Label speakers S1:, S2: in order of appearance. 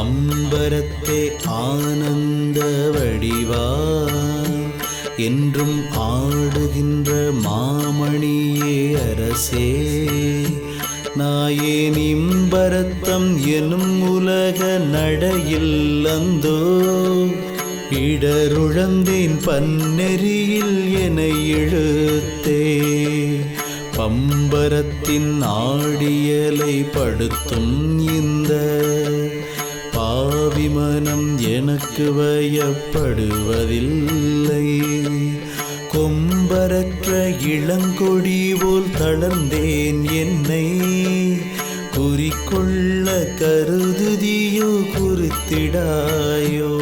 S1: அம்பரத்தே ஆனந்த வடிவாய் என்றும் ஆடுகின்ற மாமணியே அரசே நாயேன் இம்பரத்தம் எனும் உலக நடையில் அந்தோ இடருழந்தேன் பன்னெறியில் என இழுத்தே. பம்பரத்தின் ஆடியலை படுத்தும் இந்த மனம் எனக்கு வயப்படுவதில்லை. கொம்பரற்ற இளங்கொடி போல் தளர்ந்தேன் என்னை. குறிக்கொள்ள கருதுதியோ குறித்திடாயோ.